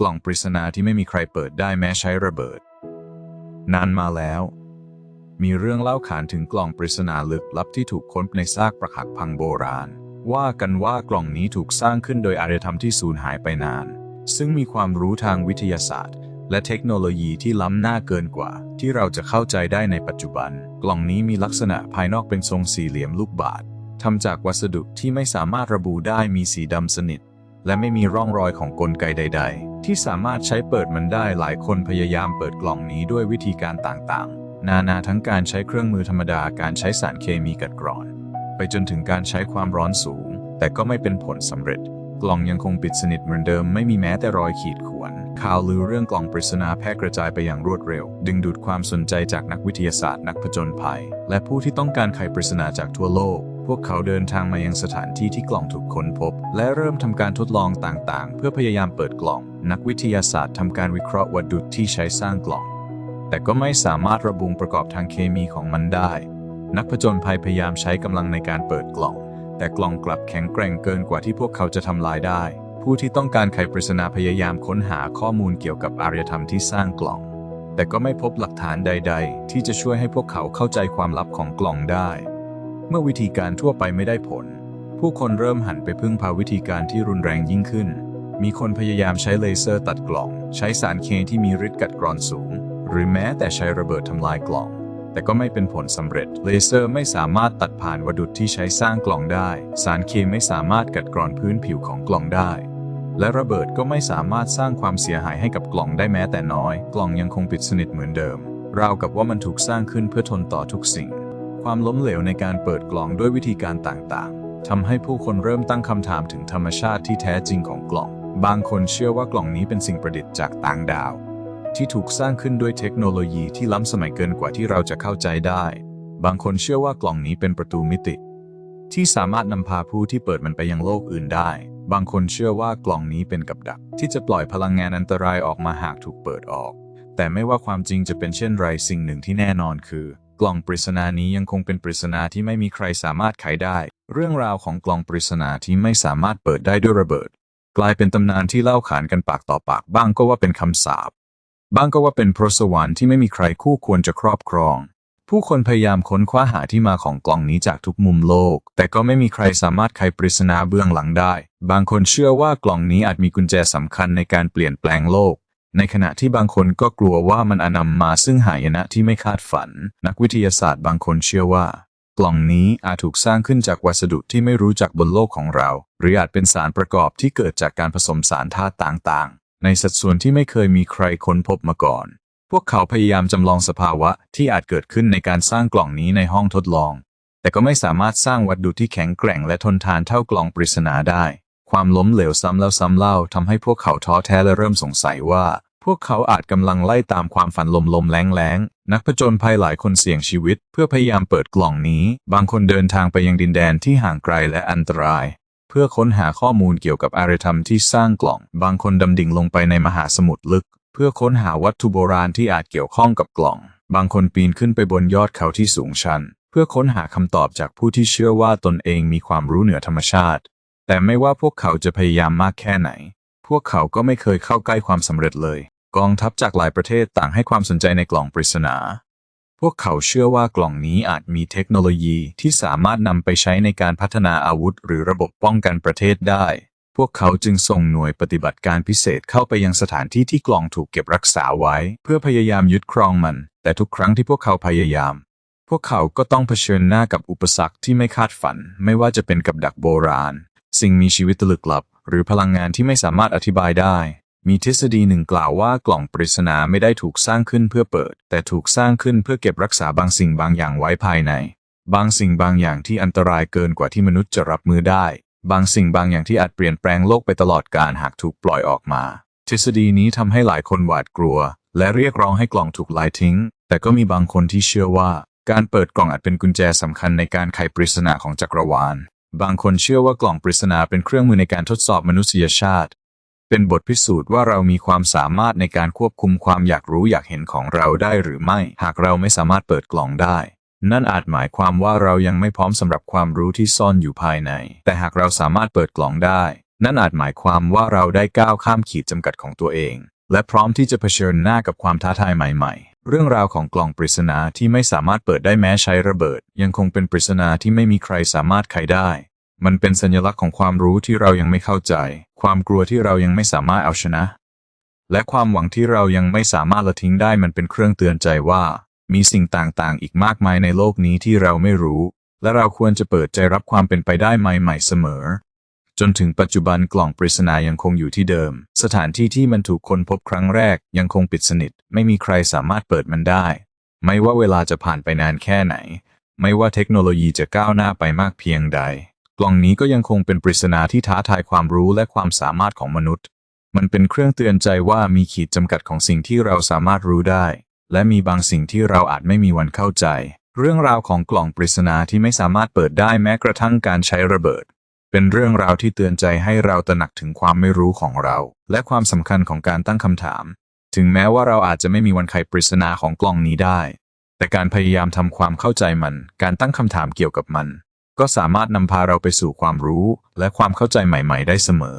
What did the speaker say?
กล่องปริศนาที่ไม่มีใครเปิดได้แม้ใช้ระเบิด นานมาแล้ว มีเรื่องเล่าขานถึงกล่องปริศนาลึกลับที่ถูกค้นในซากปรักหักพังโบราณ ว่ากันว่ากล่องนี้ถูกสร้างขึ้นโดยอารยธรรมที่สูญหายไปนาน ซึ่งมีความรู้ทางวิทยาศาสตร์ และเทคโนโลยีที่ล้ำหน้าเกินกว่า ที่เราจะเข้าใจได้ในปัจจุบัน กล่องนี้มีลักษณะภายนอกเป็นทรงสี่เหลี่ยมลูกบาศก์ทำจากวัสดุที่ไม่สามารถระบุได้มีสีดำสนิท และไม่มีร่องรอยของกลไกใด ๆ ที่สามารถใช้เปิดมันได้หลายคนพยายามเปิดกล่องนี้ด้วยวิธีการต่างๆ นานาทั้งการใช้เครื่องมือธรรมดาการใช้สารเคมีกัดกร่อน ไปจนถึงการใช้ความร้อนสูง แต่ก็ไม่เป็นผลสำเร็จ กล่องยังคงปิดสนิทเหมือนเดิมไม่มีแม้แต่รอยขีดข่วนข่าวลือเรื่องกล่องปริศนาแพร่กระจายไปอย่างรวดเร็ว ดึงดูดความสนใจจากนักวิทยาศาสตร์ นักผจญภัย และผู้ที่ต้องการไขปริศนาจากทั่วโลก พวกเขาเดินทางมายังสถานที่ที่กล่องถูกค้นพบ และเริ่มทำการทดลองต่างๆ เพื่อพยายามเปิดกล่อง นักวิทยาศาสตร์ทำการวิเคราะห์วัตถุที่ใช้สร้างกล่อง แต่ก็ไม่สามารถระบุประกอบทางเคมีของมันได้ นักผจญภัยพยายามใช้กำลังในการเปิดกล่อง แต่กล่องกลับแข็งแกร่งเกินกว่าที่พวกเขาจะทำลายได้ ผู้ที่ต้องการไขปริศนาพยายามค้นหาข้อมูลเกี่ยวกับอารยธรรมที่สร้างกล่อง แต่ก็ไม่พบหลักฐานใด ๆ ที่จะช่วยให้พวกเขาเข้าใจความลับของกล่องได้ เมื่อวิธีการทั่วไปไม่ได้ผล ผู้คนเริ่มหันไปพึ่งพาวิธีการที่รุนแรงยิ่งขึ้น มีคนพยายามใช้เลเซอร์ตัดกล่อง ใช้สารเคที่มีฤทธิ์กัดกร่อนสูง หรือแม้แต่ใช้ระเบิดทำลายกล่อง แต่ก็ไม่เป็นผลสำเร็จ เลเซอร์ไม่สามารถตัดผ่านวัตถุที่ใช้สร้างกล่องได้ สารเคไม่สามารถกัดกร่อนพื้นผิวของกล่องได้ และระเบิดก็ไม่สามารถสร้างความเสียหายให้กับกล่องได้แม้แต่น้อย กล่องยังคงปิดสนิทเหมือนเดิม ราวกับว่ามันถูกสร้างขึ้นเพื่อทนต่อทุกสิ่ง ความล้มเหลวในการเปิดกล่องด้วยวิธีการต่างๆทำให้ผู้คนเริ่มตั้งคำถามถึงธรรมชาติที่แท้จริงของกล่อง บางคนเชื่อว่ากล่องนี้เป็นสิ่งประดิษฐ์จากต่างดาว ที่ถูกสร้างขึ้นด้วยเทคโนโลยีที่ล้ำสมัยเกินกว่าที่เราจะเข้าใจได้ บางคนเชื่อว่ากล่องนี้เป็นประตูมิติ ที่สามารถนำพาผู้ที่เปิดมันไปยังโลกอื่นได้ บางคนเชื่อว่ากล่องนี้เป็นกับดัก ที่จะปล่อยพลังงานอันตรายออกมาหากถูกเปิดออก แต่ไม่ว่าความจริงจะเป็นเช่นไรสิ่งหนึ่งที่แน่นอนคือ กล่องปริศนานี้ยังคงเป็นปริศนาที่ไม่มีใครสามารถไขได้ เรื่องราวของกล่องปริศนาที่ไม่สามารถเปิดได้ด้วยระเบิด กลายเป็นตำนานที่เล่าขานกันปากต่อปาก บ้างก็ว่าเป็นคำสาปบ้างก็ว่าเป็นพระสวรรค์ที่ไม่มีใครคู่ควรจะครอบครอง ผู้คนพยายามค้นคว้าหาที่มาของกล่องนี้จากทุกมุมโลก แต่ก็ไม่มีใครสามารถไขปริศนาเบื้องหลังได้ บางคนเชื่อว่ากล่องนี้อาจมีกุญแจสำคัญในการเปลี่ยนแปลงโลก ในขณะที่บางคนก็กลัวว่ามันอาจนำมาซึ่งหายนะที่ไม่คาดฝัน นักวิทยาศาสตร์บางคนเชื่อว่า กล่องนี้อาจถูกสร้างขึ้นจากวัสดุที่ไม่รู้จักบนโลกของเรา หรืออาจเป็นสารประกอบที่เกิดจากการผสมสารธาตุต่างๆ ในสัดส่วนที่ไม่เคยมีใครค้นพบมาก่อน พวกเขาพยายามจำลองสภาวะที่อาจเกิดขึ้นในการสร้างกล่องนี้ในห้องทดลอง แต่ก็ไม่สามารถสร้างวัสดุที่แข็งแกร่งและทนทานเท่ากล่องปริศนาได้ ความล้มเหลวซ้ำแล้วซ้ำเล่าทำให้พวกเขาท้อแท้และเริ่มสงสัยว่า พวกเขาอาจกำลังไล่ตามความฝันลมลมๆแรงแรงๆ นักผจญภัยหลายคนเสี่ยงชีวิต เพื่อพยายามเปิดกล่องนี้ บางคนเดินทางไปยังดินแดนที่ห่างไกลและอันตราย เพื่อค้นหาข้อมูลเกี่ยวกับอารยธรรมที่สร้างกล่อง บางคนดำดิ่งลงไปในมหาสมุทรลึก เพื่อค้นหาวัตถุโบราณที่อาจเกี่ยวข้องกับกล่อง บางคนปีนขึ้นไปบนยอดเขาที่สูงชัน เพื่อค้นหาคำตอบจากผู้ที่เชื่อว่าตนเองมีความรู้เหนือธรรมชาติ แต่ไม่ว่าพวกเขาจะพยายามมากแค่ไหนพวกเขาก็ไม่เคยเข้าใกล้ความสำเร็จเลย กองทัพจากหลายประเทศต่างให้ความสนใจในกล่องปริศนา พวกเขาเชื่อว่ากล่องนี้อาจมีเทคโนโลยีที่สามารถนำไปใช้ในการพัฒนาอาวุธ หรือระบบป้องกันประเทศได้ พวกเขาจึงส่งหน่วยปฏิบัติการพิเศษเข้าไปยังสถานที่ที่กล่องถูกเก็บรักษาไว้ เพื่อพยายามยึดครองมัน แต่ทุกครั้งที่พวกเขาพยายาม พวกเขาก็ต้องเผชิญหน้ากับอุปสรรคที่ไม่คาดฝัน ไม่ว่าจะเป็นกับดักโบราณ สิ่งมีชีวิตตลึกลับ หรือพลังงานที่ไม่สามารถอธิบายได้ มีทฤษฎีหนึ่งกล่าวว่ากล่องปริศนาไม่ได้ถูกสร้างขึ้นเพื่อเปิด แต่ถูกสร้างขึ้นเพื่อเก็บรักษาบางสิ่งบางอย่างไว้ภายใน บางสิ่งบางอย่างที่อันตรายเกินกว่าที่มนุษย์จะรับมือได้ บางสิ่งบางอย่างที่อาจเปลี่ยนแปลงโลกไปตลอดกาลหากถูกปล่อยออกมา ทฤษฎีนี้ทำให้หลายคนหวาดกลัว และเรียกร้องให้กล่องถูกลายทิ้ง แต่ก็มีบางคนที่เชื่อว่า การเปิดกล่องอาจเป็นกุญแจสำคัญในการไขปริศนาของจักรวาลบางคนเชื่อว่ากล่องปริศนาเป็นเครื่องมือในการทดสอบมนุษยชาติ เป็นบทพิสูจน์ว่าเรามีความสามารถในการควบคุมความอยากรู้อยากเห็นของเราได้หรือไม่ หากเราไม่สามารถเปิดกล่องได้ นั่นอาจหมายความว่าเรายังไม่พร้อมสำหรับความรู้ที่ซ่อนอยู่ภายใน แต่หากเราสามารถเปิดกล่องได้ นั่นอาจหมายความว่าเราได้ก้าวข้ามขีดจำกัดของตัวเอง และพร้อมที่จะเผชิญหน้ากับความท้าทายใหม่ ๆเรื่องราวของกล่องปริศนาที่ไม่สามารถเปิดได้แม้ใช้ระเบิด ยังคงเป็นปริศนาที่ไม่มีใครสามารถไขได้ มันเป็นสัญลักษณ์ของความรู้ที่เรายังไม่เข้าใจ ความกลัวที่เรายังไม่สามารถเอาชนะ และความหวังที่เรายังไม่สามารถละทิ้งได้มันเป็นเครื่องเตือนใจว่า มีสิ่งต่างๆ อีกมากมายในโลกนี้ที่เราไม่รู้ และเราควรจะเปิดใจรับความเป็นไปได้ใหม่ๆเสมอ จนถึงปัจจุบันกล่องปริศนายังคงอยู่ที่เดิม สถานที่ที่มันถูกค้นพบครั้งแรกยังคงปิดสนิท ไม่มีใครสามารถเปิดมันได้ ไม่ว่าเวลาจะผ่านไปนานแค่ไหน ไม่ว่าเทคโนโลยีจะก้าวหน้าไปมากเพียงใด กล่องนี้ก็ยังคงเป็นปริศนาที่ท้าทายความรู้และความสามารถของมนุษย์ มันเป็นเครื่องเตือนใจว่ามีขีดจำกัดของสิ่งที่เราสามารถรู้ได้ และมีบางสิ่งที่เราอาจไม่มีวันเข้าใจ เรื่องราวของกล่องปริศนาที่ไม่สามารถเปิดได้แม้กระทั่งการใช้ระเบิด เป็นเรื่องราวที่เตือนใจให้เราตระหนักถึงความไม่รู้ของเรา และความสำคัญของการตั้งคำถาม ถึงแม้ว่าเราอาจจะไม่มีวันไขปริศนาของกล่องนี้ได้ แต่การพยายามทำความเข้าใจมัน การตั้งคำถามเกี่ยวกับมัน ก็สามารถนำพาเราไปสู่ความรู้และความเข้าใจใหม่ ๆ ได้เสมอ